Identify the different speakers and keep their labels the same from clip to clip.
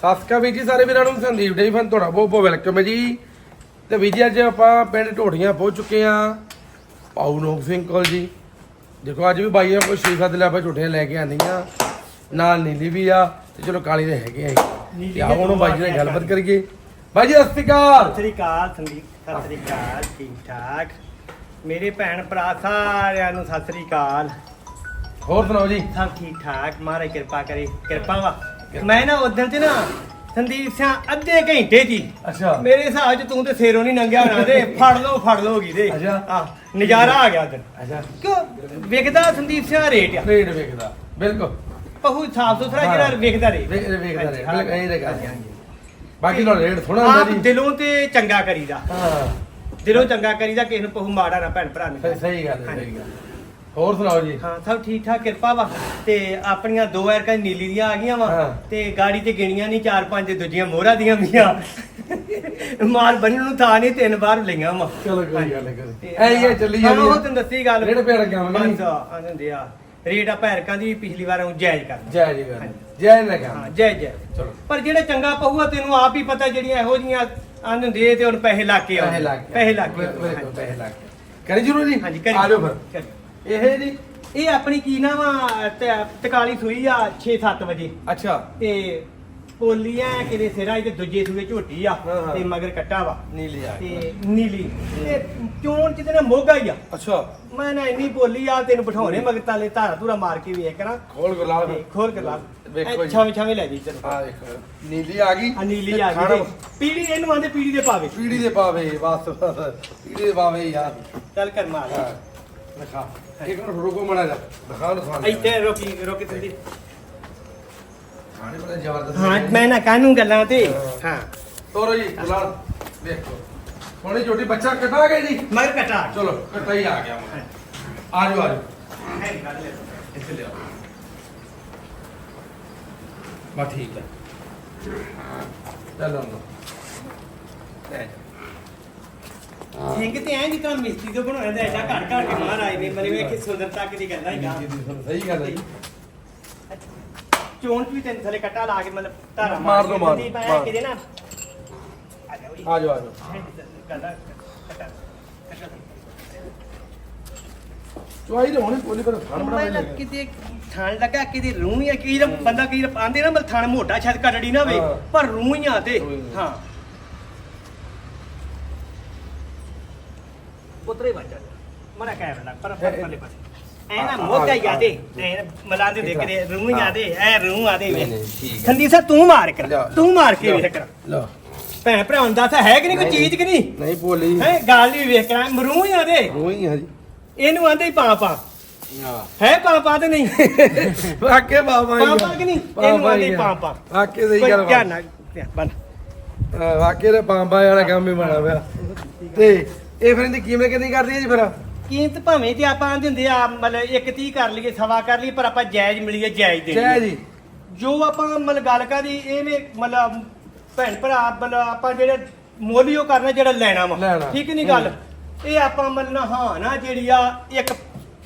Speaker 1: ਸਾਸਕਾ ਵੀਰ ਜੀ ਸਾਰੇ ਵੀਰਾਂ ਨੂੰ ਸੰਦੀਪ ਡੇ ਫਨ ਤੁਹਾਡਾ ਬਹੁਤ ਬਹੁਤ ਵੈਲਕਮ ਹੈ ਜੀ। ਤੇ ਵੀਰ ਜੀ ਅੱਜ ਆਪਾਂ ਪਿੰਡ ਢੋੜੀਆਂ ਪਹੁੰਚ ਚੁੱਕੇ ਆ ਪਾਉ ਨੋਕ ਸਿੰਘ ਕੋਲ ਜੀ। ਦੇਖੋ ਅੱਜ ਵੀ ਬਾਈਆਂ ਕੋਲ ਛੇ ਸੱਤ ਲਿਆ ਝੋਟੀਆਂ ਲੈ ਕੇ ਆਂਦੀਆਂ ਨਾਲ ਨੀਲੀ ਵੀ ਆ ਤੇ ਚਲੋ ਕਾਲੀ ਦੇ ਹੈਗੇ ਆ ਤੇ ਆਓ ਹੁਣ ਬਾਈ ਜੀ ਨਾਲ ਗੱਲਬਾਤ ਕਰੀਏ। ਬਾਈ ਜੀ ਸਤਿ ਸ਼੍ਰੀ ਅਕਾਲ।
Speaker 2: ਸਤਿ ਸ੍ਰੀ ਅਕਾਲ ਸੰਦੀਪ ਸਤਿ ਸ੍ਰੀ ਅਕਾਲ ਠੀਕ ਠਾਕ। ਮੇਰੇ ਭੈਣ ਭਰਾ ਸਾਰਿਆਂ ਨੂੰ ਸਤਿ ਸ੍ਰੀ ਅਕਾਲ।
Speaker 1: ਹੋਰ ਸੁਣਾਓ ਜੀ?
Speaker 2: ਸਭ ਠੀਕ ਠਾਕ ਮਹਾਰਾਜ ਕਿਰਪਾ ਕਰੇ ਕਿਰਪਾ ਵਾ। ਮੈਂ ਨਾ ਉਦੋਂ ਤੇ ਨਾ ਸੰਦੀਪ ਸਿਆ ਅੱਧੇ ਘੰਟੇ ਦੀ
Speaker 1: ਅੱਛਾ।
Speaker 2: ਮੇਰੇ ਹਿਸਾਬ ਚ ਤੂੰ ਤੇ ਸੇਰੋਂ ਨਹੀਂ ਲੰਘਿਆ ਹੋਣਾ ਤੇ ਫੜ ਲਓ ਫੜ ਲਓਗੀ ਦੇ
Speaker 1: ਅੱਛਾ।
Speaker 2: ਆ ਨਜ਼ਾਰਾ ਆ ਗਿਆ ਉਦੋਂ
Speaker 1: ਅੱਛਾ।
Speaker 2: ਕਿਉਂ? ਵਿਕਦਾ ਸੰਦੀਪ ਸਿਆ ਰੇਟ ਆ।
Speaker 1: ਰੇਡ ਵੇਖਦਾ ਬਿਲਕੁਲ।
Speaker 2: ਪਹੂ ਸਾਫ਼ ਸੁਥਰਾ
Speaker 1: ਹਾਂ।
Speaker 2: ਜਿਹੜਾ ਵਿਕਦਾ ਰੇਟ।
Speaker 1: ਵੇ- ਵੇਖਦਾ ਰੇਟ।
Speaker 2: ਹਾਂ।
Speaker 1: ਬਿਲਕੁਲ ਇਹ ਗੱਲ
Speaker 2: ਹਾਂਜੀ,
Speaker 1: ਹੈ।
Speaker 2: ਹਾਂਜੀ।
Speaker 1: ਬਾਕੀ ਨਾਲ ਰੇਟ ਥੋੜਾ ਹੁੰਦਾ ਜੀ।
Speaker 2: ਦਿਲੋਂ ਤੇ ਚੰਗਾ ਕਰੀਦਾ।
Speaker 1: ਹਾਂ।
Speaker 2: ਦਿਲੋਂ ਚੰਗਾ ਕਰੀਦਾ ਕਿਸੇ ਨੂੰ ਪਹੂ ਮਾੜਾ ਨਾ ਭੈਣ ਭਰਾ ਨੂੰ।
Speaker 1: ਸਹੀ- ਸਹੀ ਗੱਲ ਹੈ ਸਹੀ ਗੱਲ ਹੋਰ ਸੁਣਾਓ ਜੀ?
Speaker 2: ਹਾਂ ਸਭ ਠੀਕ ਠਾਕ ਕਿਰਪਾ ਵਾ। ਤੇ ਆਪਣੀਆਂ ਦੋ ਐਰਕਾਂ ਨੀਲੀ ਦੀਆਂ ਆ ਗਈਆਂ ਵਾ
Speaker 1: ਹਾਂ।
Speaker 2: ਤੇ ਗਾੜੀ ਤੇ ਗਿਣੀਆਂ ਨਹੀਂ ਚਾਰ ਪੰਜ ਦੂਜੀਆਂ ਮੋਹਰਾ ਦੀਆਂ ਵੀਆਂ ਮਾਲ ਬੰਨਣ ਨੂੰ ਥਾਂ ਨਹੀਂ ਤਿੰਨ ਵਾਰ ਲਈਆਂ ਵਾ।
Speaker 1: ਚਲੋ ਕੋਈ ਗੱਲ ਨਹੀਂ ਐ ਹੀ ਹੈ, ਚੱਲੀ
Speaker 2: ਹਾਂ, ਉਹ। ਤੈਨੂੰ ਦੱਸੀ ਗੱਲ।
Speaker 1: ਰੇਟ ਪਿਆ ਲੱਗਿਆ ਵਾ ਕਿ ਨਹੀਂ?
Speaker 2: ਬਸ, ਆ ਜਾਂਦੇ ਆ। ਰੇਟ ਆ ਭੈਰਕਾਂ ਦੀ ਪਿਛਲੀ ਵਾਰ ਉਹ ਜਾਇਜ਼ ਕਰ
Speaker 1: ਜੈ ਜੀ ਗੱਲ। ਜੈ ਨਾ
Speaker 2: ਹਾਂ
Speaker 1: ਕੰਮ
Speaker 2: ਜਾਇਜ਼।
Speaker 1: ਚਲੋ।
Speaker 2: ਪਰ ਜਿਹੜਾ ਚੰਗਾ ਪਹੂਆ ਤੈਨੂੰ ਆਪ ਹੀ ਪਤਾ ਜਿਹੜੀਆਂ ਇਹੋ ਜੀਆਂ ਆਂ ਹੁੰਦੇ ਤੇ ਹੁਣ ਪੈਸੇ ਲਾ ਕੇ ਆਉਂਦੇ।
Speaker 1: ਪੈਸੇ ਲੱਗ
Speaker 2: ਪੈਸੇ
Speaker 1: ਬਿਲਕੁਲ, ਲੱਗ ਗਏ ਕਰੀ ਜਰੂਰ ਜੀ?
Speaker 2: ਹਾਂਜੀ ਕਰੀ।
Speaker 1: ਆ ਜਾਓ ਫਿਰ। ਇਹ ਜੀ
Speaker 2: ਇਹ ਆਪਣੀ ਕੀ ਨਾ ਵਾ ਤੇ- ਤਕਾਲੀ ਸੂਈ ਆ 6-7 ਵਜੇ।
Speaker 1: ਅੱਛਾ।
Speaker 2: ਤੇ ਪੋਲੀਆਂ ਕਿਤੇ ਸਿਰਾਂ ਤੇ ਦੂਜੇ ਸੂਏ ਝੋਟੀ ਆ
Speaker 1: ਹਾਂ, ਹਾਂ।
Speaker 2: ਤੇ ਮਗਰ ਕੱਟਾ ਵਾ।
Speaker 1: ਨੀਲੀ ਆ। ਗਈ।
Speaker 2: ਤੇ ਨੀਲੀ। ਤੇ ਚੋਣ ਕਿਤੇ ਨਾ ਮੋਗਾ ਹੀ ਆ।
Speaker 1: ਅੱਛਾ।
Speaker 2: ਮੈਂ ਨਾ ਇੰਨੀ ਬੋਲੀ ਆ ਤੈਨੂੰ ਬਿਠਾਉਣੇ ਮਗਰ ਤਾਲੇ ਧਾਰਾ ਧੂਰਾ ਮਾਰ ਕੇ ਵੇਖ ਕਰਾਂ।
Speaker 1: ਖੋਲ ਕੇ ਲਾ
Speaker 2: ਤੇ ਖੋਲ ਕੇ ਲਾ।
Speaker 1: ਵੇਖੋ ਜੀ।
Speaker 2: ਛਾਵੇਂ ਛਾਵੇਂ ਲੈ ਜੀ ਚਲੋ
Speaker 1: ਆ ਦੇਖੋ ਨੀਲੀ ਆ ਗਈ।
Speaker 2: ਆ ਨੀਲੀ
Speaker 1: ਤੇ
Speaker 2: ਆ ਗਈ ਤੇ ਪੀੜੀ ਇਹਨੂੰ ਆਂਦੇ ਪੀੜੀ ਦੇ ਪਾਵੇ
Speaker 1: ਪੀੜੀ ਦੇ ਪਾਵੇ ਬਸ। ਬਸ ਪੀੜੀ ਦੇ ਪਾਵੇ ਯਾਰ
Speaker 2: ਚੱਲ ਕਰ ਮਾਰ।
Speaker 1: ਹਾਂ। ਦਿਖਾ। ਇੱਕ ਮਿੰਟ ਰੁਕੋ ਮੜਾ ਜਾ ਦਿਖਾ ਲੋ ਸਵਾਲ
Speaker 2: ਇੱਥੇ ਰੋਕੀ ਰੋਕੀ ਤੁਸੀਂ।
Speaker 1: ਖਾਣੇ ਬੜਾ ਜ਼ਬਰਦਸਤ
Speaker 2: ਹਾਂ
Speaker 1: ਹੈ।
Speaker 2: ਮੈਂ ਨਾ ਕਾਨੂੰ ਗੱਲਾਂ ਤੇ। ਹਾਂ।
Speaker 1: ਤੋਰੋ ਜੀ ਗੁਲਾਲ ਵੇਖੋ ਹੁਣੇ ਛੋਟੀ ਬੱਚਾ ਕਟਾ ਗਏ ਜੀ?
Speaker 2: ਮਗਰ ਕੱਟਾ।
Speaker 1: ਚਲੋ ਕਟਾ ਹੀ ਆ ਗਿਆ ਮੈਂ ਆ ਜਾਓ ਆ ਜਾਓ
Speaker 2: ਹੈ ਕੱਢ ਲੈ
Speaker 1: ਇੱਥੇ ਲਿਆਓ। ਬਾ ਠੀਕ ਹੈ। ਚਲੋ ਲੈ ਜਾ।
Speaker 2: ਸਿੰਘ ਤੇ ਐਂ ਜਿੱਦਾਂ ਮਿਸਤਰੀ ਤੋਂ ਬਣਾਇਆ ਦਾ ਐਡਾ ਘੜ ਘੜ ਕੇ ਮਹਾਰਾਜ ਨੇ ਮਰੇ ਵੇਖ ਕੇ ਸੁੰਦਰਤਾ ਕਿਦੀ ਗੱਲਾਂ ਹੀ ਗਾ
Speaker 1: ਸਹੀ ਗੱਲ ਹੈ ਜੀ
Speaker 2: ਚੋਣ ਵੀ ਤੈਨੂੰ ਥਲੇ ਕੱਟਾ ਲਾ ਕੇ ਮਤਲਬ ਧਾਰਾ
Speaker 1: ਮਾਰ ਦਿਓ, ਮਾਰ ਦਿਓ, ਮਾਰ।
Speaker 2: ਨਾ ਆ ਜਾ ਉਰੀ।
Speaker 1: ਆ ਜਾਓ ਆ ਜਾਓ
Speaker 2: ਗੱਲਾਂ ਕੱਟਾ ਕੱਟਾ
Speaker 1: ਚੁਆਈ ਤਾਂ ਹੋਣੀ ਕੋਲੀ ਪਰ ਖਾਣ ਬੜਾ
Speaker 2: ਮੈਂ। ਕਿਤੇ ਥਾਣ ਲੱਗਾ ਕਿਤੇ ਰੂਹ ਹੀ ਆ ਕੀ ਬੰਦਾ ਕੀ ਆਂਦੇ ਨਾ ਮਲ ਥਾਣ ਮੋਟਾ ਛੱਡ ਕੱਟੜੀ ਨਾ ਵੇ
Speaker 1: ਹਾਂ।
Speaker 2: ਪਰ ਰੂਹ ਹੀ ਆ ਤੇ
Speaker 1: ਰੂਹ ਹੀ ਆ।
Speaker 2: ਮਰਾ ਮੋਗਾ ਹੀ ਆਦੇ ਮਲਾਂ ਦੇ ਦੇਖ ਰਹੇ ਰੂਹ ਹੀ ਆਦੇ ਐ ਰੂਹ ਆਦੇ
Speaker 1: ਨਹੀਂ
Speaker 2: ਵੇ।
Speaker 1: ਨਹੀਂ ਠੀਕ ਹੈ
Speaker 2: ਖੰਦੀ ਸਾ ਤੂੰ ਮਾਰ ਕਰ
Speaker 1: ਲਿਆ।
Speaker 2: ਤੂੰ ਮਾਰ ਕੇ
Speaker 1: ਲਿਆ।
Speaker 2: ਵੇਖ ਕਰ
Speaker 1: ਲਓ।
Speaker 2: ਭੈਣ ਭਰਾ ਹੁੰਦਾ ਤਾਂ ਹੈ ਕਿ ਨਹੀਂ ਕੋਈ। ਚੀਜ਼ ਕਿ ਨਹੀਂ?
Speaker 1: ਨਹੀਂ ਬੋਲੀ
Speaker 2: ਹੈ। ਗੱਲ ਨਹੀਂ ਵੇਖ ਕਰਾਂ ਮਰੂ ਹੀ ਆਦੇ
Speaker 1: ਰੋਈ ਹਾਂ ਜੀ।
Speaker 2: ਇਹਨੂੰ ਆਂਦੇ ਹੀ ਪਾ ਪਾ
Speaker 1: ਹਾਂ।
Speaker 2: ਹੈ ਪਾ ਪਾ ਤੇ ਨਹੀਂ?
Speaker 1: ਵਾਕੇ ਬਾਬਾ
Speaker 2: ਪਾ ਪਾ ਕਿ ਨਹੀਂ? ਇਹਨੂੰ ਆਂਦੇ ਹੀ ਪਾ ਪਾ
Speaker 1: ਵਾਕੇ ਸਹੀ ਗੱਲ
Speaker 2: ਧਿਆਨ ਨਾਲ
Speaker 1: ਵਾਕੇ ਦੇ ਪਾਂਬਾ ਵਾਲਾ ਕੰਮ ਹੀ ਬਣਾ ਪਿਆ। ਤੇ ਇਹ ਫਿਰ ਇਹਦੀ ਕੀਮਤ ਕਿੰਨੀ ਕਰਦੀ ਹੈ ਜੀ ਫਿਰ?
Speaker 2: ਕੀਮਤ ਭਾਵੇਂ ਤੇ ਆਪਾਂ ਆਂਦੇ ਹੁੰਦੇ ਆ ਮਤਲਬ ਇੱਕ 30 ਕਰ ਲਈਏ ਸਵਾ ਕਰ ਲਈਏ ਪਰ ਆਪਾਂ ਜਾਇਜ਼ ਮਿਲੀਏ ਜਾਇਜ਼ ਦੇ
Speaker 1: ਜੈ ਜੀ
Speaker 2: ਜੋ ਆਪਾਂ ਮਤਲਬ ਗੱਲ ਕਰੀ ਇਹਨੇ ਮਤਲਬ ਭੈਣ ਭਰਾ ਮਤਲਬ ਆਪਾਂ ਜਿਹੜੇ ਮੋਲੀਓ ਕਰਨਾ ਜਿਹੜਾ ਲੈਣਾ ਵਾ।
Speaker 1: ਲੈਣਾ।
Speaker 2: ਠੀਕ ਨਹੀਂ ਗੱਲ? ਇਹ ਆਪਾਂ ਮਤਲਬ ਹਾਂ ਨਾ ਜਿਹੜੀ ਆ ਇੱਕ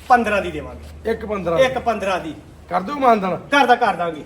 Speaker 2: 15 ਦੀ ਦੇਵਾਂਗੇ।
Speaker 1: ਇੱਕ 15
Speaker 2: ਇੱਕ 15 ਦੀ।
Speaker 1: ਕਰ ਦੂ ਮਾਨਦਨ?
Speaker 2: ਘਰ ਦਾ ਕਰ ਦਾਂਗੇ।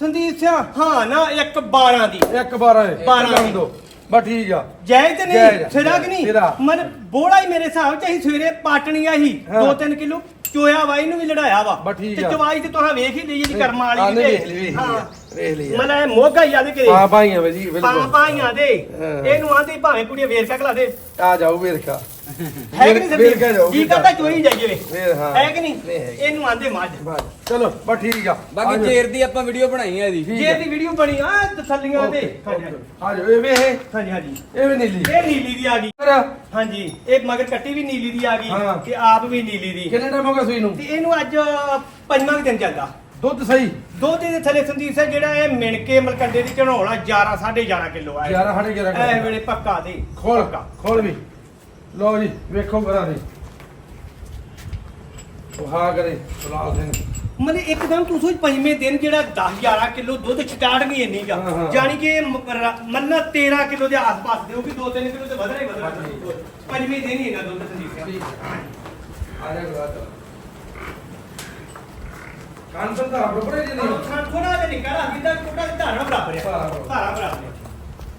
Speaker 2: ਸੰਦੀਪ ਸਿੰਘ ਹਾਂ ਨਾ ਇੱਕ 12 ਦੀ।
Speaker 1: ਇੱਕ 12
Speaker 2: ਬਾਰਾਂ
Speaker 1: ਕਰ ਦੋ। ਬਸ ਠੀਕ ਆ।
Speaker 2: ਜਾਇਜ਼ ਤੇ
Speaker 1: ਜਾਇਜ਼
Speaker 2: ਨਹੀਂ
Speaker 1: ਆ,
Speaker 2: ਸਿਰਾ ਕਿ ਨਹੀਂ?
Speaker 1: ਸਿਰਾ।
Speaker 2: ਮਨ ਬੋੜਾ ਹੀ ਮੇਰੇ ਹਿਸਾਬ ਚ ਅਸੀਂ ਸਵੇਰੇ ਪਾਟਣੀ ਆਹੀ
Speaker 1: ਹਾਂ।
Speaker 2: 2-3 ਕਿਲੋ ਚੋਇਆ ਵਾਈ ਨੂੰ ਵੀ ਲੜਾਇਆ ਵਾ।
Speaker 1: ਬਸ ਠੀਕ ਆ।
Speaker 2: ਚਵਾਈ ਤੇ ਤੁਸੀਂ ਵੇਖ ਹੀ ਲਈ ਜੀ ਕਰਮ ਵਾਲੀ ਵੀ
Speaker 1: ਵੇਖ ਲਈ ਵੇਖ ਲਈ
Speaker 2: ਹਾਂ।
Speaker 1: ਆ, ਵੇਖ ਲਈ ਆ।
Speaker 2: ਮਨ ਇਹ ਮੋਗਾ ਹੀ ਆਦੇ ਕਰੇ
Speaker 1: ਪਾ ਪਾਈਆਂ ਵੇ ਜੀ
Speaker 2: ਪਾ
Speaker 1: ਬਿਲਕੁਲ
Speaker 2: ਪਾਈਆਂ ਦੇ।
Speaker 1: ਹਾਂ।
Speaker 2: ਇਹਨੂੰ ਆਂਦੇ ਭਾਵੇਂ ਕੁੜੀਆਂ ਵੇਰ ਕਾ ਲਾ ਦੇ।
Speaker 1: ਆ ਜਾਓ ਵੇਰਕਾ।
Speaker 2: ਹੈ ਕਿ ਨਹੀਂ
Speaker 1: ਵੇਰਕਾ ਜਾਓ
Speaker 2: ਸੰਦੀਪ ਜੀ ਕਰਦਾ ਚੋਈ ਜਾਈਏ ਵੇ।
Speaker 1: ਵੇਰ ਹਾਂ।
Speaker 2: ਹੈ ਕਿ ਨਹੀਂ?
Speaker 1: ਨਹੀਂ ਹੈਗੀ।
Speaker 2: ਇਹਨੂੰ ਆਂਦੇ ਮੱਝ।
Speaker 1: ਬਸ। ਚਲੋ ਬਸ ਠੀਕ ਆ।
Speaker 3: ਬਾਕੀ
Speaker 1: ਆ ਜਾਓ।
Speaker 3: ਚੇਰ ਦੀ ਆਪਾਂ ਵੀਡੀਓ ਬਣਾਈ ਹੈ ਇਹਦੀ।
Speaker 1: ਠੀਕ
Speaker 2: ਜੇ
Speaker 1: ਆ।
Speaker 2: ਦੀ ਵੀਡੀਓ ਬਣੀ ਆ ਤਸੱਲੀਆਂ ਤੇ
Speaker 1: ਓਕੇ,
Speaker 2: ਹਾਂਜੀ
Speaker 1: ਓਕੇ। ਆ ਜਾਓ ਇਹ ਵੇ ਇਹ।
Speaker 2: ਹਾਂਜੀ ਹਾਂਜੀ।
Speaker 1: ਇਹ ਵੀ ਨੀਲੀ।
Speaker 2: ਇਹ ਨੀਲੀ ਦੀ ਆ ਗਈ।
Speaker 1: ਫਿਰ?
Speaker 2: ਹਾਂਜੀ ਇਹ ਮਗਰ ਕੱਟੀ ਵੀ ਨੀਲੀ ਦੀ ਆ ਗਈ
Speaker 1: ਹਾਂ।
Speaker 2: ਤੇ ਆਪ ਵੀ ਨੀਲੀ ਦੀ।
Speaker 1: ਕਿੰਨੇ ਟਾਈਮ ਹੋ ਗਿਆ ਸੂਈ ਨੂੰ?
Speaker 2: ਤੇ ਇਹਨੂੰ ਅੱਜ ਪੰਜਵਾਂ ਕੁ ਦਿਨ ਚੱਲਦਾ।
Speaker 1: ਦੁੱਧ ਸਹੀ?
Speaker 2: ਦੁੱਧ ਦੇ ਥੱਲੇ ਸੰਦੀਪ ਸਿੰਘ ਜਿਹੜਾ ਇਹ ਮਿਣ ਕੇ ਮਲਕੰਡੇ ਦੀ ਚੜਾਉਣਾ 11 11.5 ਕਿਲੋ ਆ
Speaker 1: 11 ਸਾਢੇ 11
Speaker 2: ਇਹ ਵੇਲੇ ਪੱਕਾ ਦੇ।
Speaker 1: ਖੋਲ
Speaker 2: ਪੱਕਾ।
Speaker 1: ਖੋਲ ਵੀ। ਲਓ ਜੀ ਵੇਖੋ ਕਰਾਂ ਦੀ ਉਹ ਕਰੇ ਬਲਾਲ ਸਿੰਘ।
Speaker 2: ਮਨੇ ਇੱਕਦਮ ਤੂੰ ਸੋਚ ਪੰਜਵੇਂ ਦਿਨ ਜਿਹੜਾ 10 11 ਕਿਲੋ ਦੁੱਧ ਛਟਾੜ ਨਹੀਂ ਇੰਨੀ ਗਾ
Speaker 1: ਹਾਂ, ਹਾਂ।
Speaker 2: ਜਾਣੀ ਕਿ ਮੰਨਾ 13 ਕਿਲੋ ਦੇ ਆਸ-ਪਾਸ ਦੇਊਗੀ 2-3 ਕਿਲੋ ਤੇ ਵਧਣਾ ਹੀ ਵਧਣਾ ਪੰਜਵੇਂ ਦਿਨ ਹੀ ਇਹਨਾਂ ਦੁੱਧ ਸੰਦੀਪ ਸਿੰਘ
Speaker 1: ਠੀਕ ਆ। ਜਾ ਗਵਾ ਕਾਂਸਨ ਦਾ ਬਰੋਬਰ ਜੀ ਨਹੀਂ
Speaker 2: ਥੋੜਾ ਜਿਹਾ ਨਿਕਲ ਆ ਜਿੱਦਾਂ ਥੋੜਾ ਧਾਰਾ ਬਰਾਬਰ ਹੈ
Speaker 1: ਧਾਰਾ
Speaker 2: ਬਰਾਬਰ। ਹੈ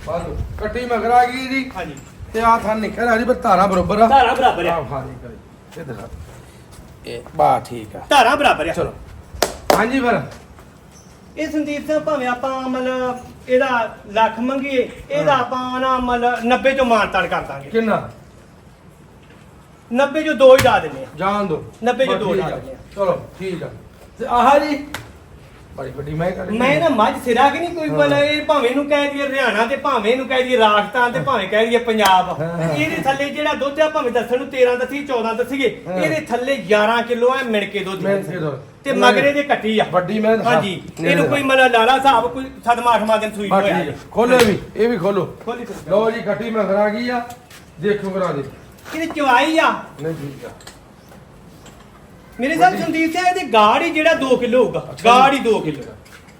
Speaker 1: ਬਾਦੂ ਕੱਟੀ ਮਗਰ ਆ ਗਈ ਜੀ।
Speaker 2: ਹਾਂਜੀ।
Speaker 1: ਤੇ ਆ ਥਾਂ ਨਿਕਲ ਆ ਜੀ ਪਰ ਧਾਰਾ ਬਰੋਬਰ ਆ।
Speaker 2: ਧਾਰਾ ਬਰਾਬਰ
Speaker 1: ਆ।
Speaker 2: ਹੈ
Speaker 1: ਫਾਰੀ ਕਰੀ ਇਧਰ ਆ। ਇਹ ਬਾ ਠੀਕ ਆ।
Speaker 2: ਧਾਰਾ ਬਰਾਬਰ ਹੈ
Speaker 1: ਚਲੋ। ਹਾਂਜੀ ਫਿਰ।
Speaker 2: ਇਹ ਸੰਦੀਪ ਸਿੰਘ ਭਾਵੇਂ ਆਪਾਂ ਮਤਲਬ ਇਹਦਾ ਲੱਖ ਮੰਗੀਏ ਇਹਦਾ ਆਪਾਂ ਨਾ ਮਤਲਬ 90 ਚੋਂ ਮਾਨਤਾਨ ਕਰ ਦਾਂਗੇ।
Speaker 1: ਕਿੰਨਾ?
Speaker 2: 90 ਚੋਂ ਦੋ ਹੀ ਡਾ ਦਿੰਦੇ ਆ।
Speaker 1: ਜਾਣ ਦੋ।
Speaker 2: ਨੱਬੇ ਚ
Speaker 1: ਬਸ
Speaker 2: ਦੋ ਲਾ
Speaker 1: ਆ।
Speaker 2: ਦਿੰਦੇ ਆ।
Speaker 1: ਚਲੋ ਠੀਕ ਆ। ਤੇ ਆਹ ਜੀ ਬੜੀ ਵੱਡੀ ਮੈਂ ਕਰ
Speaker 2: ਮੈਂ ਨਾ ਮੱਝ ਸਿਰਾ ਕਿ ਨਹੀਂ ਕੋਈ ਬਲ ਭਾਵੇਂ ਨੂੰ ਕਹਿ ਦਈਏ ਹਰਿਆਣਾ ਤੇ ਭਾਵੇਂ ਨੂੰ ਕਹਿ ਦਈਏ ਰਾਜਸਥਾਨ ਤੇ ਭਾਵੇਂ ਕਹਿ ਦਈਏ ਪੰਜਾਬ। ਇਹਦੇ ਥੱਲੇ ਜਿਹੜਾ ਦੁੱਧ ਆ ਭਾਵੇਂ ਦੱਸਣ ਨੂੰ 13 ਦੱਸੀ 14 ਦੱਸੀਏ। ਇਹਦੇ ਥੱਲੇ 11 ਕਿਲੋ ਐ ਮਿਣ ਕੇ ਦੁੱਧ
Speaker 1: ਮਿਣ ਕੇ ਦੁੱਧ।
Speaker 2: ਤੇ ਮਗਰੇ ਦੇ ਕੱਟੀ ਆ
Speaker 1: ਵੱਡੀ ਮੈਂ।
Speaker 2: ਹਾਂਜੀ ਇਹਨੂੰ। ਕੋਈ ਮਤਲਬ ਲਾਲਾ ਸਾਹਿਬ ਕੋਈ ਸਦਮਾ ਅਠਮਾ ਦਿਨ ਸੂਈ ਹੋਇਆ
Speaker 1: ਆ। ਖੋਲੋ ਵੀ ਇਹ ਵੀ ਖੋਲੋ। ਲਓ ਜੀ ਕੱਟੀ ਮਗਰ ਆ ਗਈ ਆ ਦੇਖੋ ਕਰਾ ਦੇ
Speaker 2: ਇਹਦੀ ਚਵਾਈ ਆ
Speaker 1: ਨਹੀਂ ਠੀਕ ਆ
Speaker 2: ਮੇਰੇ ਸਾਹਿਬ। ਸੰਦੀਪ ਸਿੰਘ ਇਹਦੀ ਗਾੜ ਹੀ ਜਿਹੜਾ 2 ਕਿਲੋ ਹੋਊਗਾ। ਗਾੜ ਹੀ 2 ਕਿਲੋ।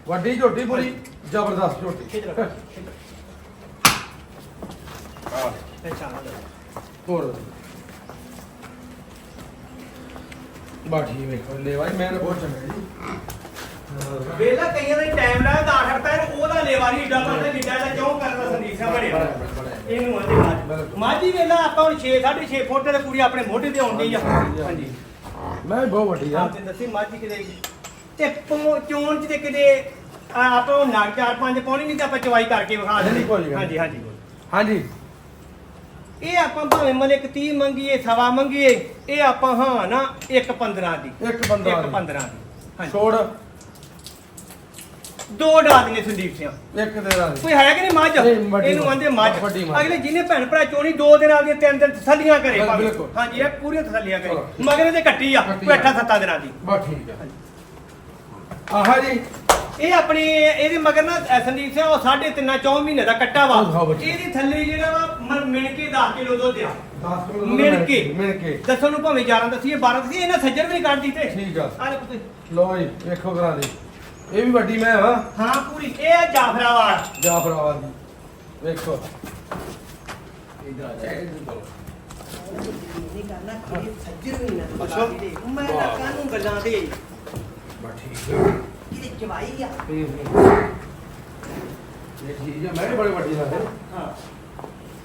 Speaker 1: ਵੱਡੀ ਝੋਟੀ ਪੂਰੀ ਜ਼ਬਰਦਸਤ ਝੋਟੀ। ਹੋਰ। ਬਾਠੀ ਵੇਖੋ ਲੈ ਭਾਈ ਮੈਂ ਤਾਂ ਬਹੁਤ ਚੰਗਾ ਜੀ।
Speaker 2: ਵੇਲਾ ਕਈਆਂ ਦਾ ਟਾਈਮ ਲੱਗਦਾ 10 ਰੁਪਏ ਉਹਦਾ ਲੇਵਾ ਨਹੀਂ ਏਡਾ ਪਰ ਜਿੱਡਾ ਦਾ ਕਿਉਂ ਕਰਦਾ ਸੰਦੀਪ ਸਿੰਘ ਬੜਿਆ
Speaker 1: ਬੜਾ- ਬੜਾ- ਬੜਾ।
Speaker 2: ਇਹਨੂੰ ਆਂਦੇ ਮਾਝੀ ਵੇਲਾ ਆਪਾਂ ਹੁਣ 6 6.5 ਫੁੱਟ ਤੇ ਪੂਰੀ ਆਪਣੇ ਮੋਢੇ ਤੇ ਆਉਂਦੀ ਆ। ਹਾਂਜੀ।
Speaker 1: ਮੈਂ ਬਹੁਤ ਵੱਡੀ ਆ।
Speaker 2: ਆਪ ਤੇ ਦੱਸੀ ਮਾਝੀ ਕਿਤੇ ਤੇ ਪੋ- ਚੋਣ ਚ ਤੇ ਕਿਤੇ ਆ, ਆਪਾਂ ਨਗ ਚਾਰ ਪੰਜ ਪਾਉਣੀ ਨਹੀਂ ਤੇ ਆਪਾਂ ਚਵਾਈ ਕਰਕੇ ਵਿਖਾ
Speaker 1: ਨਹੀਂ, ਕੋਈ
Speaker 2: ਦਿੰਦੇ
Speaker 1: ਗੱਲ
Speaker 2: ਹਾਂਜੀ ਹਾਂਜੀ।
Speaker 1: ਹਾਂਜੀ।
Speaker 2: ਇਹ ਆਪਾਂ ਭਾਵੇਂ ਮਲੇ ਇੱਕ 30 ਮੰਗੀਏ ਸਵਾ ਮੰਗੀਏ ਇਹ ਆਪਾਂ ਹਾਂ ਨਾ ਇੱਕ 15 ਦੀ।
Speaker 1: ਇੱਕ ਬੰਦਾ
Speaker 2: ਇੱਕ 15 ਦੀ। ਹਾਂਜੀ।
Speaker 1: ਛੋੜ।
Speaker 2: ਦੋ ਡਾ ਦਿੰਦੇ ਸੰਦੀਪ ਸਿੰਘ
Speaker 1: ਇੱਕ ਦੇ ਨਾਲ
Speaker 2: ਕੋਈ ਹੈ ਕਿ ਨਹੀਂ ਮੱਝ
Speaker 1: ਨਹੀਂ, ਵੱਡੀ
Speaker 2: ਇਹਨੂੰ। ਆਂਦੇ ਮੱਝ
Speaker 1: ਵੱਡੀ ਮੱਝ।
Speaker 2: ਅਗਲੇ ਜਿਹਨੇ ਭੈਣ ਭਰਾ ਚੋਣੀ ਦੋ ਦਿਨ ਆ ਗਏ ਤਿੰਨ ਦਿਨ ਤਸੱਲੀਆਂ ਕਰੇ
Speaker 1: ਬਿਲ-
Speaker 2: ਭਾਵੇਂ।
Speaker 1: ਬਿਲਕੁਲ।
Speaker 2: ਹਾਂਜੀ ਇਹ ਪੂਰੀਆਂ ਤਸੱਲੀਆਂ ਕਰੇ
Speaker 1: ਚਲੋ।
Speaker 2: ਮਗਰੇ ਤੇ ਕੱਟੀ ਆ ਕੋਈ
Speaker 1: ਆ।
Speaker 2: ਅੱਠਾਂ ਸੱਤਾਂ ਦਿਨਾਂ ਦੀ
Speaker 1: ਬਸ ਠੀਕ ਆ ਆਹ ਜੀ
Speaker 2: ਇਹ ਆਪਣੀ ਇਹਦੇ ਮਗਰ ਨਾ ਸੰਦੀਪ ਸਿੰਘ ਉਹ ਸਾਢੇ ਤਿੰਨਾਂ ਚੌਂ ਮਹੀਨੇ ਦਾ ਕੱਟਾ ਵਾ
Speaker 1: ਉਹ ਦਿਖਾਓ ਬੱਚੇ।
Speaker 2: ਇਹਦੇ ਥੱਲੇ ਜਿਹੜਾ ਵਾ ਮ- ਮਿਣ ਕੇ 10 ਕਿਲੋ ਦੁੱਧ ਆ
Speaker 1: 10 ਕਿਲੋ
Speaker 2: ਮਿਣ ਕੇ
Speaker 1: ਮਿਣ ਕੇ
Speaker 2: ਦੱਸੋ ਨੂੰ ਭਾਵੇਂ 11 ਦੱਸੀਏ 12 ਦੱਸੀਏ ਇਹਨਾਂ ਸੱਜਣ ਵੀ ਕੱਢ ਦਿੱਤੇ
Speaker 1: ਠੀਕ ਆ
Speaker 2: ਤੁਸੀਂ।
Speaker 1: ਲਓ ਜੀ ਵੇਖੋ ਕਰਾ ਦੇ ਇਹ ਵੀ ਵੱਡੀ ਮੈਂ ਹਾਂ
Speaker 2: ਹਾਂ ਪੂਰੀ। ਇਹ ਆ ਜਾਫਰਾਵਾਲ।
Speaker 1: ਜਾਫਰਾਬਾਦ ਦੀ। ਵੇਖੋ। ਇਧਰ ਆ ਜਾ ਇਹ ਬੋਲੋ
Speaker 2: ਨਹੀਂ ਕਰਨਾ ਕਿ ਸੱਜਣ ਵੀ ਨਾ
Speaker 1: ਅੱਛਾ।
Speaker 2: ਮੈਂ। ਤਾਂ ਕਾਨੂੰ ਗੱਲਾਂ ਦੇ?
Speaker 1: ਠੀਕ ਆ
Speaker 2: ਇਹਦੀ ਚਵਾਈ ਆ।
Speaker 1: ਹੂੰ, ਹੂੰ। ਇਹ ਠੀਕ ਆ। ਮੈਂ ਬੜੀ ਵੱਡੀ ਹੈ
Speaker 2: ਹਾਂ।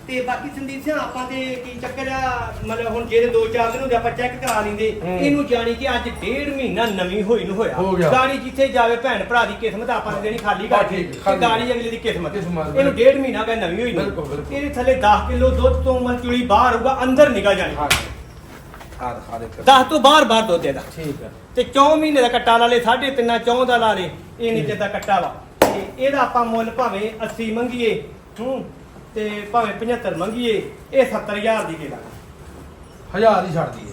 Speaker 2: ਤੇ ਬਾਕੀ ਸੰਦੀਪ ਸਿੰਘ ਆਪਾਂ ਤੇ ਕੀ ਚੱਕਰ ਆ ਮਤਲਬ ਹੁਣ ਜਿਹੜੇ 2-4 ਦਿਨ ਹੁੰਦੇ ਆਪਾਂ ਚੈੱਕ ਕਰਾ ਲੈਂਦੇ।
Speaker 1: ਹੂੰ।
Speaker 2: ਇਹਨੂੰ ਜਾਣੀ ਕਿ ਅੱਜ ਡੇਢ ਮਹੀਨਾ ਨਵੀਂ ਹੋਈ ਨੂੰ ਹੋਇਆ।
Speaker 1: ਹੋ ਗਿਆ।
Speaker 2: ਗਾੜੀ ਜਿੱਥੇ ਜਾਵੇ ਭੈਣ ਭਰਾ ਦੀ ਕਿਸਮਤ ਆਪਾਂ ਨੇ ਦੇਣੀ ਖਾਲੀ
Speaker 1: ਬਸ
Speaker 2: ਕਰਕੇ
Speaker 1: ਠੀਕ,
Speaker 2: ਤੇ
Speaker 1: ਖਾਲੀ।
Speaker 2: ਗਾੜੀ ਅਗਲੇ ਦੀ ਕਿਸਮਤ।
Speaker 1: ਕਿਸਮਤ,
Speaker 2: ਇਹਨੂੰ ਡੇਢ ਮਹੀਨਾ ਗਿਆ ਨਵੀਂ ਹੋਈ ਨੂੰ।
Speaker 1: ਬਿਲਕੁਲ, ਬਿਲਕੁਲ।
Speaker 2: ਇਹਦੇ ਥੱਲੇ 10 ਕਿਲੋ ਦੁੱਧ ਤੋਂ ਮਲਚੁਲੀ ਬਾਹਰ ਹੋਊਗਾ ਅੰਦਰ ਨਿਕਲ ਜਾਣੀ।
Speaker 1: ਹਾਂ ਆ ਦਿਖਾ ਦੇ
Speaker 2: 10 ਤੋਂ ਬਾਹਰ ਬਾਹਰ ਦੁੱਧ ਇਹਦਾ।
Speaker 1: ਠੀਕ ਆ।
Speaker 2: ਤੇ 4 ਮਹੀਨੇ ਦਾ ਕੱਟਾ ਲਾ ਲੇ 3.5 ਚੌਂ ਦਾ ਲਾ ਲੇ ਇਹ ਨੀਚੇ ਦਾ ਕੱਟਾ ਵਾ। ਤੇ ਇਹਦਾ ਆਪਾਂ ਮੁੱਲ ਭਾਵੇਂ 80 ਮੰਗੀਏ ਹੂੰ ਤੇ ਭਾਵੇਂ 75 ਮੰਗੀਏ ਇਹ 70000 ਦੀ ਦੇ ਦਾਂਗੇ।
Speaker 1: ਹਜ਼ਾਰ ਹੀ ਛੱਡਦੀ ਹੈ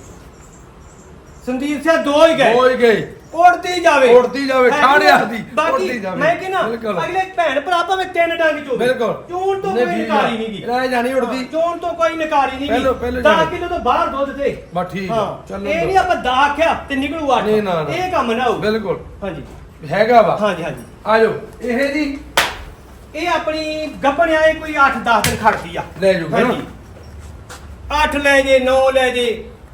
Speaker 2: ਸੰਦੀਪ ਸਿੰਘ ਦੋ ਹੀ ਗਏ।
Speaker 1: ਹੋ ਹੀ ਗਏ।
Speaker 2: ਉੜਦੀ ਜਾਵੇ।
Speaker 1: ਉੜਦੀ ਜਾਵੇ,
Speaker 2: ਹੈ? ਕਿ
Speaker 1: ਠਾੜਿਆ
Speaker 2: ਨਾ?
Speaker 1: ਦੀ,
Speaker 2: ਬਾਕੀ
Speaker 1: ਉੜਦੀ ਜਾਵੇ।
Speaker 2: ਮੈਂ ਕਹਿੰਦਾ
Speaker 1: ਬਿਲਕੁਲ।
Speaker 2: ਅਗਲੇ ਭੈਣ ਭਰਾ ਭਾਵੇਂ ਤਿੰਨ ਡੰਗ ਚੋਵੇ।
Speaker 1: ਬਿਲਕੁਲ।
Speaker 2: ਚੂਣ ਤੋਂ
Speaker 1: ਨਹੀਂ,
Speaker 2: ਕੋਈ
Speaker 1: ਆ।
Speaker 2: ਨਕਾਰੀ ਨਹੀਂ ਗਈ
Speaker 1: ਰਹਿ ਜਾਣੀ ਉੜਦੀ।
Speaker 2: ਚੋਣ ਤੋਂ ਕੋਈ ਨਕਾਰੀ ਨਹੀਂ
Speaker 1: ਪਹਿਲੋਂ- ਪਹਿਲੋਂ
Speaker 2: 10
Speaker 1: ਜਾਣੀ।
Speaker 2: ਕਿਲੋ ਤੋਂ ਬਾਹਰ ਦੁੱਧ ਤੇ
Speaker 1: ਬਸ ਠੀਕ ਆ। ਚੱਲੋ
Speaker 2: ਇਹ ਨਹੀਂ ਆਪਾਂ ਦਾ ਆਖਿਆ ਤੇ ਨਿਕਲੂ ਅੱਠ
Speaker 1: ਨਹੀਂ, ਨਾ, ਨਾ।
Speaker 2: ਇਹ ਕੰਮ ਨਾ ਹੋਊ।
Speaker 1: ਬਿਲਕੁਲ।
Speaker 2: ਹਾਂਜੀ।
Speaker 1: ਹੈਗਾ ਵਾ।
Speaker 2: ਹਾਂਜੀ ਹਾਂਜੀ।
Speaker 1: ਆ ਜਾਓ ਇਹ ਜੀ
Speaker 2: ਇਹ ਆਪਣੀ ਗੱਪਣ ਆਏ ਕੋਈ 8-10 ਦਿਨ ਖੜਦੀ ਆ
Speaker 1: ਲੈ ਜਾਓ, ਹੈ ਨਾ?
Speaker 2: 8 ਲੈ ਜੇ 9 ਲੈ ਜੇ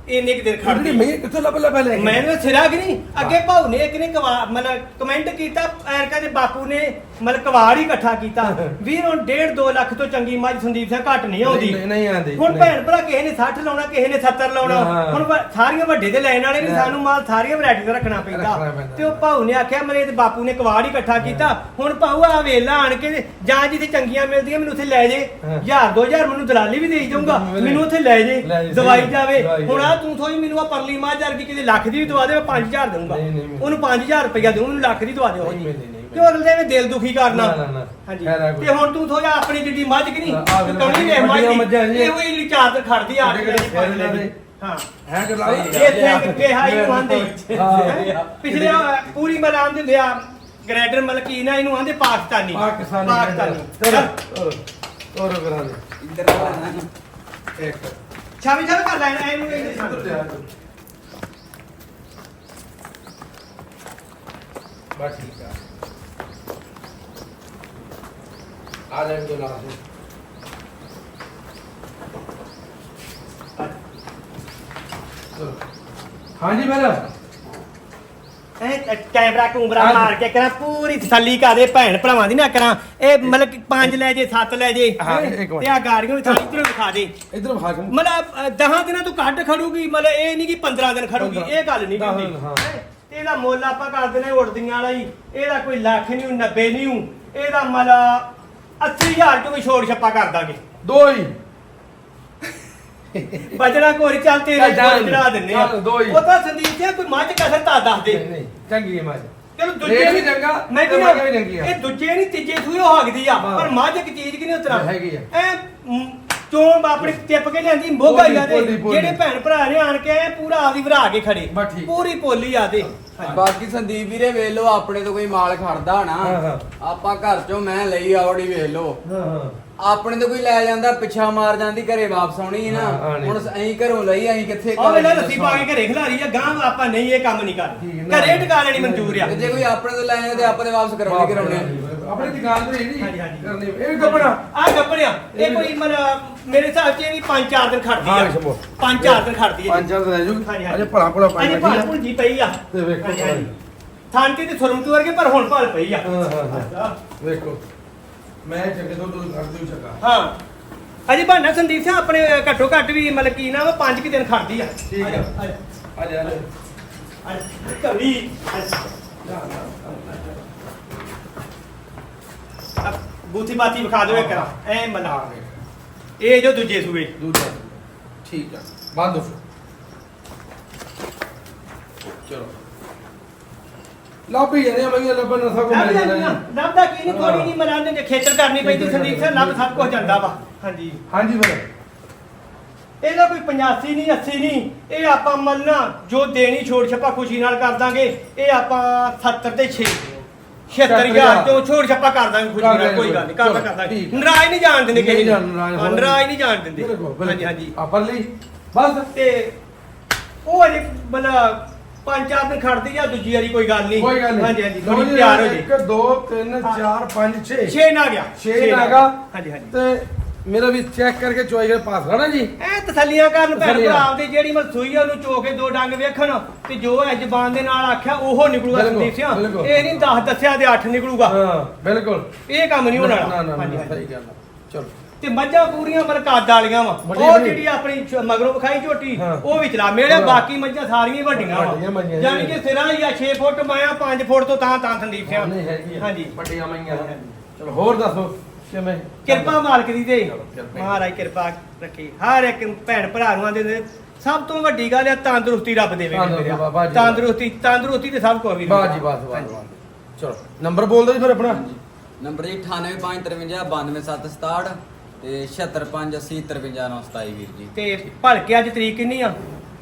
Speaker 2: ਇੰਨੇ ਕੁ ਦਿਨ
Speaker 1: ਜਿਹੜੀ
Speaker 2: ਖੜਦੀ
Speaker 1: ਮੈਂ ਕਿੱਥੋਂ ਲੱਭ ਲੱਭ ਲੈ
Speaker 2: ਮੈਂ ਨਾ ਸਿਰਾ ਕਿ ਨਹੀਂ ਅੱਗੇ ਭਾਉ ਨੇ ਇੱਕ ਨੇ ਕਵਾ ਮਤਲਬ ਕਮੈਂਟ ਕੀਤਾ ਐਰਕਾ ਦੇ ਬਾਪੂ ਨੇ ਮਤਲਬ ਕਵਾੜ ਹੀ ਇਕੱਠਾ ਕੀਤਾ ਵੀਰ ਹੁਣ 1.5 2 ਲੱਖ ਤੋਂ ਚੰਗੀ ਮੱਝ ਸੰਦੀਪ ਸਿੰਘ ਘੱਟ ਨਹੀਂ ਆਉਂਦੀ
Speaker 1: ਨਹੀਂ- ਆਉਂਦੀ,
Speaker 2: ਹੁਣ। ਭੈਣ ਭਰਾ ਕਿਸੇ ਨੇ 60 ਲਾਉਣਾ ਕਿਸੇ ਨੇ 70 ਲਾਉਣਾ। ਹੁਣ ਸਾਰੀਆਂ ਵੱਡੇ ਦੇ ਲੈਣ ਵਾਲੇ ਨੇ। ਸਾਨੂੰ ਮਾਲ ਸਾਰੀਆਂ ਵੈਰਾਈਟੀ ਦਾ ਰੱਖਣਾ ਪੈਂਦਾ। ਤੇ ਉਹ ਭਾਉ ਨੇ ਆਖਿਆ ਮੇਰੇ ਤੇ ਬਾਪੂ ਨੇ ਕਵਾੜ ਹੀ ਇਕੱਠਾ ਕੀਤਾ ਹੁਣ ਭਾਉ ਆ ਵੇਲਾ ਆਣ ਕੇ ਜਾਂ ਜਿੱਥੇ ਚੰਗੀਆਂ ਮਿਲਦੀਆਂ ਮੈਨੂੰ ਉੱਥੇ ਲੈ ਜੇ
Speaker 1: ਹਾਂ।
Speaker 2: 1000 2000 ਮੈਨੂੰ ਦਲਾਲੀ ਵੀ ਦੇ ਜਾਊਗਾ। ਮੈਨੂੰ ਉੱਥੇ ਲੈ ਜੇ ਦਵਾਈ। ਜਾਵੇ ਹੁਣ ਆ। ਤੂੰ ਥੋੜੀ ਮੈਨੂੰ ਆ ਪਰਲੀ ਮਾਝ ਵਰਗੀ ਕਿਤੇ ਲੱਖ ਦੀ ਵੀ ਦਵਾ ਦੇ ਮੈਂ 5000 ਦਊਂਗਾ।
Speaker 1: ਨਹੀਂ, ਨਹੀਂ, ਨਹੀਂ।
Speaker 2: ਉਹਨੂੰ 5000 ਰੁਪਇਆ ਦੇਉਂ ਉਹਨੂੰ ਲੱਖ ਦੀ ਦਵਾ ਦਿਓ
Speaker 1: ਨਹੀਂ, ਨਹੀਂ, ਨਹੀਂ,
Speaker 2: ਤੇ ਉਹ ਅਗਲੇ ਨੇ ਦਿਲ ਦੁਖੀ ਕਰਨਾ।
Speaker 1: ਨਾ, ਨਾ, ਨਾ।
Speaker 2: ਹਾਂਜੀ।
Speaker 1: ਕੋਈ
Speaker 2: ਤੇ ਹੁਣ ਤੂੰ ਥੋੜਾ ਆਪਣੀ ਜਿੱਡੀ ਮੱਝ ਕਿ ਨਹੀਂ?
Speaker 1: ਆ, ਆ ਵੇਖ
Speaker 2: ਮੱਝ
Speaker 1: ਵੱਡੀਆਂ
Speaker 2: ਦੀ
Speaker 1: ਮੱਝਾਂ ਜੀ।
Speaker 2: ਇਹੋ ਹੀ ਤੇ ਖੜਦੀ ਆ
Speaker 1: ਫੇਰ
Speaker 2: ਦੀ।
Speaker 1: ਦੇ।
Speaker 2: ਹਾਂ।
Speaker 1: ਹੈ ਕਿ ਲਾ
Speaker 2: ਇਹ ਸਿੰਘ ਕਿਹਾ ਇਹਨੂੰ ਆਂਦੇ।
Speaker 1: ਹਾਂ।
Speaker 2: ਪਿਛਲੇ ਪੂਰੀ ਮਲਾਮ ਦਿੰਦੇ ਆ ਗ੍ਰੈਡਰ ਮਤਲਬ ਕੀ ਨਾ ਇਹਨੂੰ ਆਂਦੇ ਪਾਕਿਸਤਾਨੀ।
Speaker 1: ਪਾਕਿਸਤਾਨੀ
Speaker 2: ਪਾਕਿਸਤਾਨੀ।
Speaker 1: ਚਲੋ। ਚਲੋ ਤੋਰੋ ਕਰਾ ਦੇ।
Speaker 3: ਇੱਧਰ ਆ ਨਾ
Speaker 1: ਇੱਕ।
Speaker 2: ਛਾਵੀ ਛਾਵੀ ਕਰ ਲੈਣਾ ਇਹਨੂੰ ਇਹਦੇ
Speaker 1: ਇੱਧਰ
Speaker 2: ਸਾਹਮਣੇ।
Speaker 1: ਤੇ ਆ ਜਾਓ। ਬਸ ਠੀਕ ਆ ਆ ਜਾਣਗੇ ਲਾ ਦੇ ਚਲੋ। ਹਾਂਜੀ ਮੈਡਮ
Speaker 2: ਐ ਕੈਮਰਾ ਕੂਮਰਾ
Speaker 1: ਹਾਂਜੀ।
Speaker 2: ਮਾਰ ਕੇ ਕਰਾਂ ਪੂਰੀ ਤਸੱਲੀ ਕਰ ਦੇ ਭੈਣ ਭਰਾਵਾਂ ਦੀ ਨਾ ਕਰਾਂ ਇਹ ਮਤਲਬ ਕਿ ਪੰਜ ਲੈ ਜੇ ਸੱਤ ਲੈ ਜੇ
Speaker 1: ਹਾਂ, ਇੱਕ ਮਿੰਟ।
Speaker 2: ਤੇ ਆ ਗਾੜੀਆਂ ਵੀ ਥਾਲੀ ਤੇ ਦਿਖਾ ਦੇ
Speaker 1: ਇਧਰ ਹਾਕਮ
Speaker 2: ਮਤਲਬ 10 ਦਿਨਾਂ ਤੋਂ ਘੱਟ ਖੜੂਗੀ ਮਤਲਬ ਇਹ ਨਹੀਂ ਕਿ 15 ਦਿਨ ਖੜੂਗੀ। ਇਹ ਗੱਲ ਨਹੀਂ
Speaker 1: ਦਸ
Speaker 2: ਹੁੰਦੀ
Speaker 1: ਦਿਨ, ਹਾਂ।
Speaker 2: ਹੈਂ? ਤੇ ਇਹਦਾ ਮੁੱਲ ਆਪਾਂ ਕਰ ਦਿੰਦੇ ਉੜਦੀਆਂ ਵਾਲਾ ਹੀ ਇਹਦਾ ਕੋਈ ਲੱਖ ਨਹੀਂ 90 ਨਹੀਂ ਇਹਦਾ ਮਤਲਬ 80000 ਤੋਂ ਵੀ ਛੋੜ ਛੱਪਾ ਕਰ ਦਾਂਗੇ
Speaker 1: ਦੋ ਹੀ
Speaker 2: ਬਜਣਾ ਕੋਈ ਚੱਲ ਤੇਰੇ ਕੋਲ ਚੜਾ ਦਿੰਨੇ ਆ
Speaker 1: ਚੱਲ ਦੋ ਹੀ।
Speaker 2: ਉਹ ਤਾਂ ਸੰਦੀਪ ਜੀ ਕੋਈ ਮੱਝ ਕਸਰ ਤਾਂ ਦੱਸ ਦੇ
Speaker 1: ਨਹੀਂ ਨਹੀਂ ਚੰਗੀ ਹੈ ਮਾਜ
Speaker 2: ਚਲੋ ਦੂਜੇ
Speaker 1: ਰੇਟ ਵੀ ਚੰਗਾ,
Speaker 2: ਮੈਂ
Speaker 1: ਤੇ ਮੱਝ ਵੀ ਚੰਗੀ ਆ।
Speaker 2: ਇਹ ਦੂਜੇ ਨਹੀਂ ਤੀਜੇ ਸੂਏ ਹਗਦੀ ਆ
Speaker 1: ਹਾਂ।
Speaker 2: ਪਰ ਮੱਝ ਇੱਕ ਚੀਜ਼ ਕਿ ਨਹੀਂ ਉਤਰਾ
Speaker 1: ਹੈਗੀ ਆ।
Speaker 2: ਐ ਚੋਣ ਆਪਣੀ ਟਿੱਪ ਕੇ ਲਿਆਂਦੀ ਮੋਗਾ ਹੀ ਆ ਤੇ
Speaker 1: ਪੋਲੀ, ਪੋਲੀ।
Speaker 2: ਜਿਹੜੇ ਭੈਣ ਭਰਾ ਨੇ ਆਣ ਕੇ ਐਂ ਪੂਰਾ ਆਦੀ ਭਰਾ ਕੇ ਖੜੇ
Speaker 1: ਬਸ ਠੀਕ।
Speaker 2: ਪੂਰੀ ਪੋਲੀ ਆ
Speaker 3: ਬਾਕੀ ਸੰਦੀਪ ਵੀਰੇ ਵੇਖ ਲਓ ਆਪਣੇ ਤੋਂ ਕੋਈ ਮਾਲ ਖੜਦਾ ਨਾ
Speaker 1: ਹਾਂ।
Speaker 3: ਆਪਾਂ ਘਰ ਚੋਂ ਮੈਂ ਲਈ ਆਉੜੀ ਵੇਖ ਲਓ
Speaker 1: ਹਾਂ ਹਾਂ
Speaker 3: ਆਪਣੇ ਤੋਂ ਕੋਈ ਲੈ ਜਾਂਦਾ ਪਿੱਛਾ ਮਾਰ ਜਾਂਦੀ ਘਰੇ ਵਾਪਸ ਆਉਣੀ ਨਾ।
Speaker 1: ਹਾਂ।
Speaker 3: ਹੁਣ ਅਸੀਂ ਘਰੋਂ ਲਈ ਅਸੀਂ ਕਿੱਥੇ
Speaker 2: ਉਹ ਵੇਲੇ ਰੱਸੀ ਪਾ ਕੇ ਘਰੇ ਖਿਲਾਰੀ ਆ ਗਾਂ ਆਪਾਂ ਨਹੀਂ ਇਹ ਕੰਮ ਨਹੀਂ
Speaker 1: ਠੀਕ
Speaker 2: ਕਰਦੇ
Speaker 1: ਨਾ।
Speaker 2: ਘਰੇ ਟਿਕਾ ਲੈਣੀ ਮਨਜ਼ੂਰ ਆ।
Speaker 3: ਤੇ ਜੇ ਕੋਈ ਆਪਣੇ ਤੋਂ ਲੈ ਜਾਂਦੇ ਤੇ ਆਪਾਂ ਤੇ ਵਾਪਸ ਕਰਾਉਣੇ ਕਰਾਉਣੇ
Speaker 1: ਆਪਣੀ ਦੁਕਾਨ ਤੇ ਨਹੀਂ
Speaker 2: ਹਾਂਜੀ, ਹਾਂਜੀ।
Speaker 1: ਕਰਨੀ। ਇਹ ਵੀ ਕੱਪੜਾ।
Speaker 2: ਆ ਗੱਪੜਿਆ ਇਹ ਕੋਈ ਮਤਲਬ ਮੇਰੇ ਹਿਸਾਬ 'ਚ ਇਹ ਵੀ 5-4 ਦਿਨ ਖੜਦੀ
Speaker 1: ਹਾਂ,
Speaker 2: ਆ
Speaker 1: ਸ਼ੰਭੂ।
Speaker 2: 5-4 ਦਿਨ ਖੜਦੀ ਆ।
Speaker 1: ਪੰਜ ਚਾਰ ਲੈ ਜੂ।
Speaker 2: ਹਾਂਜੀ, ਹਾਂਜੀ।
Speaker 1: ਅਜੇ ਭਲਾ ਭਲਾ ਪਾਈ
Speaker 2: ਅਜੇ ਭਾਲ
Speaker 1: ਆ।
Speaker 2: ਭੁੰਜੀ ਪਈ ਆ।
Speaker 1: ਤੇ ਵੇਖੋ
Speaker 2: ਹਾਂਜੀ, ਹਾਂਜੀ। ਥਾਂਟੀ ਤੇ ਸੁਰਮਤੂ ਵਰਗੇ ਪਰ ਹੁਣ ਭਾਲ ਪਈ ਆ।
Speaker 1: ਹਾਂ ਹਾਂ। ਹਾਂ। ਵੇਖੋ। ਮੈਂ ਚੰਗੇ ਤੋਂ ਤੋਂ ਕਰ ਦਿਉ ਛਕਾ
Speaker 2: ਹਾਂ। ਅਜੇ ਬਹਾਨਾ ਸੰਦੀਪ ਸਿੰਘ ਆਪਣੇ ਘੱਟੋ ਘੱਟ ਵੀ ਮਤਲਬ ਕੀ ਨਾ ਪੰਜ ਕਿ ਦਿਨ ਖੜਦੀ ਆ।
Speaker 1: ਠੀਕ ਆ।
Speaker 2: ਆ ਜਾ,
Speaker 1: ਆ।
Speaker 2: ਕਵੀ ਬੂਥੀ ਬਾਤੀ ਵਿਖਾ ਦਿਓ ਇੱਕ ਐ ਮਲਾ
Speaker 1: ਆ ਗਏ
Speaker 2: ਇਹ ਜੋ ਦੂਜੇ ਸੂਏ।
Speaker 1: ਦੂਜਾ ਠੀਕ ਆ। ਬੰਦ ਦੋ ਚਲੋ। ਲੱਭ ਹੀ ਜਾਂਦੇ ਆ ਮੈਂ ਲੱਭਣ ਨਾ ਸਕੋ
Speaker 2: ਲੱਭ
Speaker 1: ਮਿਲ
Speaker 2: ਜਾਂਦੀਆਂ
Speaker 1: ਜਾਣਾ
Speaker 2: ਲੱਭਦਾ ਕੀ ਨਹੀਂ ਥੋੜੀ ਨਹੀਂ ਮਰਾਨੇ ਜੇ ਖੇਚਲ ਕਰਨੀ ਪੈਂਦੀ ਸੰਦੀਪ ਸਿੰਘ ਲੱਭ ਸਭ ਕੁਝ ਜਾਂਦਾ ਵਾ। ਹਾਂਜੀ।
Speaker 1: ਹਾਂਜੀ ਫਿਰ
Speaker 2: ਇਹਦਾ ਕੋਈ 85 ਨਹੀਂ 80 ਨਹੀਂ ਇਹ ਆਪਾਂ ਮੰਨਣਾ ਜੋ ਦੇਣੀ ਛੋੜ ਛੱਪਾ ਖੁਸ਼ੀ ਨਾਲ ਕਰ ਦਾਂਗੇ ਇਹ ਆਪਾਂ 70 ਤੇ 6 76000 ਤੋਂ ਛੋੜ ਛੱਪਾ ਕਰ ਦਾਂਗੇ ਖੁਸ਼ੀ
Speaker 1: ਕਰ
Speaker 2: ਨਾਲ ਕੋਈ ਗੱਲ ਨਹੀਂ ਕਰਦਾ
Speaker 1: ਚਲੋ,
Speaker 2: ਕਰਦਾ
Speaker 1: ਠੀਕ।
Speaker 2: ਨਰਾਜ਼ ਨਹੀਂ ਜਾਣ ਦਿੰਦੇ ਕਿਸੇ
Speaker 1: ਨਹੀਂ
Speaker 2: ਨੂੰ।
Speaker 1: ਜਾਣ ਨਾਰਾਜ਼
Speaker 2: ਹਾਂ, ਨਰਾਜ਼ ਨਹੀਂ ਜਾਣ ਦਿੰਦੇ। ਹਾਂਜੀ ਹਾਂਜੀ।
Speaker 1: ਆਪਾਂ ਲਈ ਬਸ।
Speaker 2: ਤੇ ਉਹ ਅਜੇ ਬਲਾ ਪੰਜ ਚਾਰ ਦਿਨ ਖੜਦੀ ਆ ਦੂਜੀ ਵਾਰੀ ਕੋਈ ਗੱਲ ਨਹੀਂ।
Speaker 1: ਕੋਈ ਗੱਲ ਨਹੀਂ।
Speaker 2: ਹਾਂਜੀ ਹਾਂਜੀ ਥੋੜੀ
Speaker 1: ਜੀ,
Speaker 2: ਤਿਆਰ ਹੋ ਜੇ।
Speaker 1: ਇੱਕ ਦੋ ਤਿੰਨ
Speaker 2: ਹਾਂ।
Speaker 1: ਚਾਰ ਪੰਜ 6
Speaker 2: 6 ਨਾ ਗਿਆ।
Speaker 1: 6
Speaker 2: ਛੇ
Speaker 1: ਨਾਗਾ
Speaker 2: ਹਾਂਜੀ ਹਾਂਜੀ।
Speaker 1: ਤੇ ਮੇਰਾ ਵੀ ਚੈੱਕ ਕਰਕੇ ਚੋਈ ਕੇ ਪਾਸ ਨਾ ਜੀ।
Speaker 2: ਐ ਤਸੱਲੀਆਂ ਕਰਨ ਭੈਣ। ਭਰਾ ਆਪਦੇ ਜਿਹੜੀ ਮਲ ਸੂਈ ਆ ਉਹਨੂੰ ਚੋ ਕੇ ਦੋ ਡੰਗ ਵੇਖਣ। ਤੇ ਜੋ ਹੈ ਜ਼ਬਾਨ ਦੇ ਨਾਲ ਆਖਿਆ ਉਹ ਨਿਕਲੂਗਾ ਸੰਦੀਪ
Speaker 1: ਬਿਲਕੁਲ।
Speaker 2: ਇਹ ਨਹੀਂ 10 ਦੱਸਿਆ ਤੇ 8 ਨਿਕਲੂਗਾ।
Speaker 1: ਹਾਂ ਬਿਲਕੁਲ।
Speaker 2: ਇਹ ਕੰਮ ਨਹੀਂ ਹੋਣਾ।
Speaker 1: ਨਾ ਨਾ ਨਾ,
Speaker 2: ਹਾਂਜੀ
Speaker 1: ਨਾ ਸਹੀ ਗੱਲ। ਚਲੋ।
Speaker 2: ਤੇ ਮੱਝਾਂ ਪੂਰੀਆਂ ਮਲ ਕੱਦ ਵਾਲੀਆਂ ਵਾ ਉਹ। ਜਿਹੜੀ ਆਪਣੀ ਛ- ਮਗਰੋਂ ਵਿਖਾਈ ਝੋਟੀ
Speaker 1: ਹਾਂ।
Speaker 2: ਉਹ ਵੀ ਚਲਾ ਮੇਰੇ। ਬਾਕੀ ਮੱਝਾਂ ਸਾਰੀਆਂ ਹੀ ਵੱਡੀਆਂ
Speaker 1: ਵੱਡੀਆਂ
Speaker 2: ਵਾ
Speaker 1: ਮੱਝਾਂ
Speaker 2: ਯਾਨੀ ਕਿ ਸਿਰਾਂ ਹੀ ਆ 6 ਫੁੱਟ ਮਾਇਆ 5 ਫੁੱਟ ਤੋਂ ਤਾਂ ਤਾਂ ਸੰਦੀਪ ਸਿੰਘ
Speaker 1: ਨਹੀਂ ਹੈਗੀ ਆ।
Speaker 2: ਹਾਂਜੀ
Speaker 1: ਵੱਡੀਆਂ ਮਈਆਂ। ਚਲੋ ਹੋਰ ਦੱਸੋ ਕਿਵੇਂ
Speaker 2: ਕਿਰਪਾ ਮਾਲਕ ਦੀ ਤੇ। ਮਹਾਰਾਜ ਕਿਰਪਾ ਰੱਖੇ ਹਰ ਇੱਕ ਭੈਣ ਭਰਾ ਨੂੰ ਆਂਦੇ ਨੇ ਸਭ ਤੋਂ ਵੱਡੀ ਗੱਲ ਹੈ ਤੰਦਰੁਸਤੀ ਰੱਬ ਦੇਵੇ
Speaker 1: ਤੰਦਰੁਸਤੀ ਬਾਬਾ ਜੀ।
Speaker 2: ਤੰਦਰੁਸਤੀ ਤੰਦਰੁਸਤੀ ਤੇ ਸਭ ਕੁਝ ਵੀ
Speaker 1: ਬਾਸ ਜੀ ਬਾਸ। ਚਲੋ ਨੰਬਰ ਬੋਲ ਦਿਓ ਜੀ ਫਿਰ ਆਪਣਾ
Speaker 3: ਨੰਬਰ ਜੀ 9853 92767 ਤੇ 76580927 ਵੀਰ ਜੀ।
Speaker 2: ਤੇ ਭਲਕੇ ਅੱਜ ਤਰੀਕ ਕਿੰਨੀ ਆ?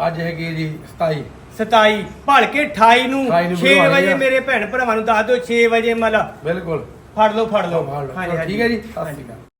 Speaker 1: ਅੱਜ ਹੈਗੀ ਜੀ 27
Speaker 2: 27 ਭਲਕੇ 28 ਨੂੰ
Speaker 1: 28 ਨੂੰ
Speaker 2: 6
Speaker 1: ਬੁਲਵਾਣੀ
Speaker 2: ਵਜੇ
Speaker 1: ਆ।
Speaker 2: ਮੇਰੇ ਭੈਣ ਭਰਾਵਾਂ ਨੂੰ ਦੱਸ ਦਿਓ 6 ਵਜੇ ਮਤਲਬ
Speaker 1: ਬਿਲਕੁਲ।
Speaker 2: ਫੜ ਲਓ ਫੜ ਲਓ।
Speaker 1: ਹਾਂਜੀ ਠੀਕ ਹੈ ਜੀ। ਸਤਿ ਸ਼੍ਰੀ ਅਕਾਲ।